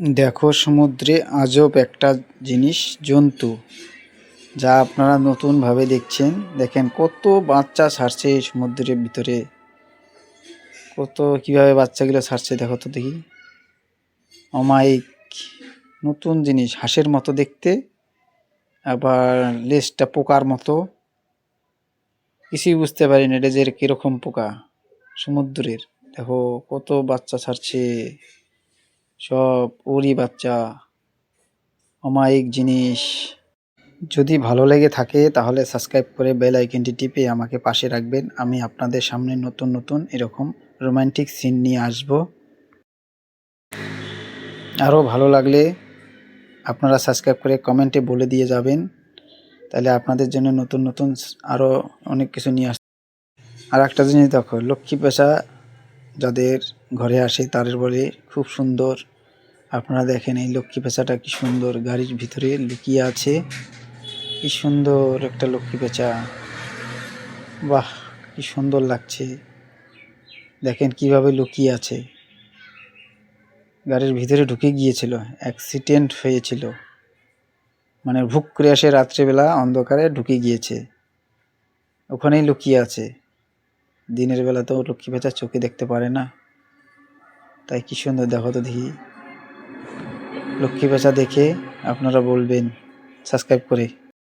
দেখো সমুদ্রে আজব একটা জিনিস, জন্তু, যা আপনারা নতুনভাবে দেখছেন। দেখেন কত বাচ্চা ছাড়ছে সমুদ্রের ভিতরে। কত, কীভাবে বাচ্চাগুলো ছাড়ছে দেখো তো দেখি। অমায়িক, নতুন জিনিস, হাঁসের মতো দেখতে, আবার লেজটা পোকার মতো। কিছুই বুঝতে পারি না এটা যে কীরকম পোকা সমুদ্রের। দেখো কত বাচ্চা ছাড়ছে। সব ওরই বাচ্চা। অমায়িক জিনিস। যদি ভালো লেগে থাকে তাহলে সাবস্ক্রাইব করে বেল আইকনটি টিপে আমাকে পাশে রাখবেন। আমি আপনাদের সামনে নতুন নতুন এরকম রোমান্টিক সিন নিয়ে আসব। আরও ভালো লাগলে আপনারা সাবস্ক্রাইব করে কমেন্টে বলে দিয়ে যাবেন। তাহলে আপনাদের জন্য নতুন নতুন আরও অনেক কিছু নিয়ে আস, আর একটা জিনিস দেখো, লক্ষ্মী পেশা যাদের ঘরে আসে তাদের বলে খুব সুন্দর আপনারা দেখেন এই লক্ষ্মী পেঁচাটা কি সুন্দর গাড়ির ভিতরে লুকিয়ে আছে। কি সুন্দর একটা লক্ষ্মী পেঁচা। বাহ, কি সুন্দর লাগছে। দেখেন কীভাবে লুকিয়ে আছে। গাড়ির ভিতরে ঢুকে গিয়েছিল অ্যাক্সিডেন্ট হয়েছিল। মানে ভুক করে আসে রাত্রেবেলা অন্ধকারে ঢুকে গিয়েছে। ওখানেই লুকিয়ে আছে। দিনের বেলা তো লক্ষ্মী পেঁচা চোখে দেখতে পারে না। তাই কি সুন্দর দেখো তো দেখি। লক্ষ্মী পেঁচা দেখে আপনারা বলবেন সাবস্ক্রাইব করে।